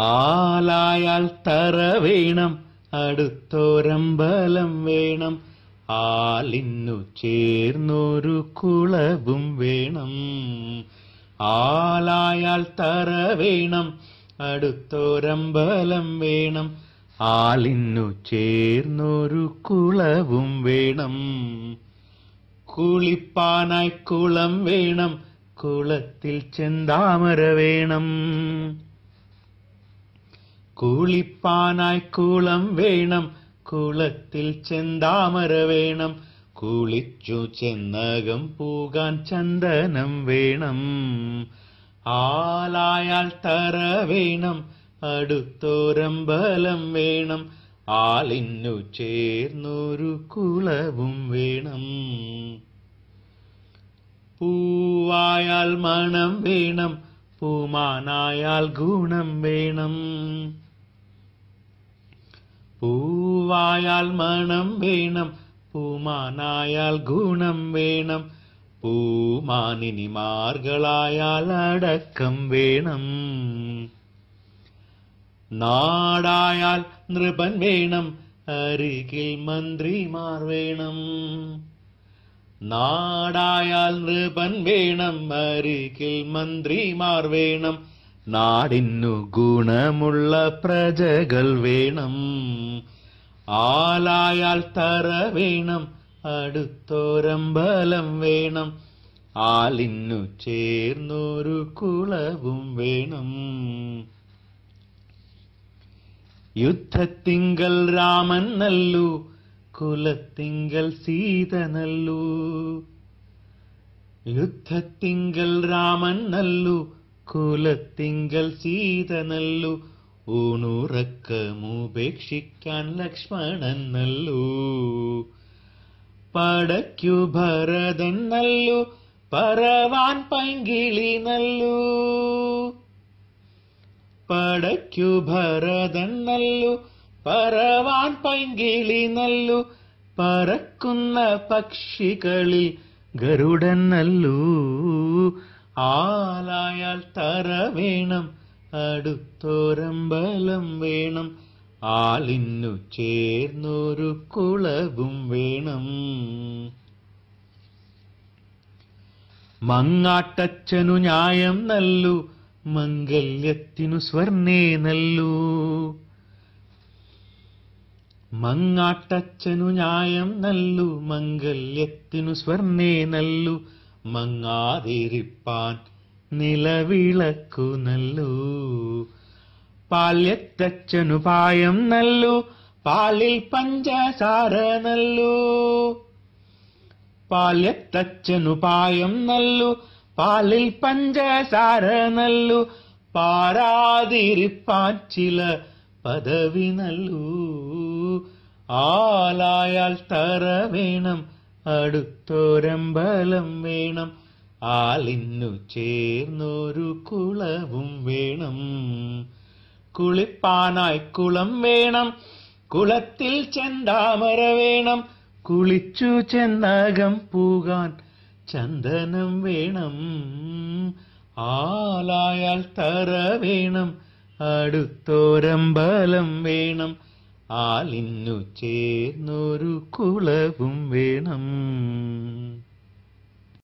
ആലായാൽ തറ വേണം അടുത്തോരമ്പലം വേണം. ആലിന്നു ചേർന്നൊരു കുളവും വേണം. ആലായാൽ തറ വേണം അടുത്തോരമ്പലം വേണം. ആലിന്നു ചേർന്നൊരു കുളവും വേണം. കുളിപ്പാനായി കുളം വേണം കുളത്തിൽ ചെന്താമര വേണം. കുളിപ്പാനായി കുളം വേണം കുളത്തിൽ ചെന്താമര വേണം. കുളിച്ചു ചെന്നകം പൂകാൻ ചന്ദനം വേണം. ആലായാൽ തറ വേണം അടുത്തോരമ്പലം വേണം. ആലിന്നു ചേർന്നൊരു കുളവും വേണം. പൂവായാൽ മണം വേണം പൂമാനായാൽ ഗുണം വേണം. പൂവായാൽ മണം വേണം പൂമാനായാൽ ഗുണം വേണം പൂമാനിനി മാർഗളായാൽ അടക്കം വേണം. നാടായാൽ നൃപൻ വേണം അരികിൽ മന്ത്രിമാർ വേണം. നാടായാൽ നൃപൻ വേണം അരികിൽ മന്ത്രിമാർ വേണം. നാടിന്നു ഗുണമുള്ള പ്രജകൾ വേണം. ആലായാൽ തറ വേണം അടുത്തോരം ബലം വേണം. ആലിന്നു ചേർന്നൊരു കുളവും വേണം. യുദ്ധത്തിങ്കൽ രാമൻ നല്ലു കുലത്തിങ്കൽ സീത നല്ലു. യുദ്ധത്തിങ്കൽ രാമൻ നല്ലു കുലത്തിങ്കൽ സീത നല്ലു ഊണുറക്കമുപേക്ഷിക്കാൻ ലക്ഷ്മണൻ നല്ലു പടയ്ക്കു ഭരതൻ നല്ലു പറവാൻ പൈങ്കിളി നല്ലു പടയ്ക്കു ഭരതൻ നല്ലു പറവാൻ പൈങ്കിളി നല്ലു പറക്കുന്ന പക്ഷികളിൽ ഗരുഡൻ നല്ലു ആലായാൽ തറ വേണം അടുത്തോരമ്പലം വേണം. ആലിന്നു ചേർന്നൊരു കുളവും വേണം. മങ്ങാട്ടച്ചനു ന്യായം നല്ലു മംഗല്യത്തിനു സ്വർണേ നല്ലു. മങ്ങാട്ടച്ചനു ന്യായം നല്ലു മംഗല്യത്തിനു സ്വർണേ നല്ലു. മങ്ങാതിരിപ്പാൻ നിലവിളക്കു നല്ലു. പാല്യത്തച്ഛനു പായം നല്ലു. പാലിൽ പഞ്ചസാര നല്ലു. പാല്യത്തച്ഛനു പായം നല്ലു. പാലിൽ പഞ്ചസാര നല്ലു. പാരാതിരിപ്പാൻ ചില പദവി നല്ലു. ആലായാൽ തറ വേണം അടുത്തോരമ്പലം വേണം. ആലിന്നു ചേർന്നൊരു കുളവും വേണം. കുളിപ്പാനായി കുളം വേണം. കുളത്തിൽ ചെന്താമര വേണം. കുളിച്ചു ചെന്നകം പൂകാൻ ചന്ദനം വേണം. ആലായാൽ തറ വേണം. അടുത്തോരമ്പലം വേണം. ആലിന്നു ചേർന്നൊരു കുളവും വേണം.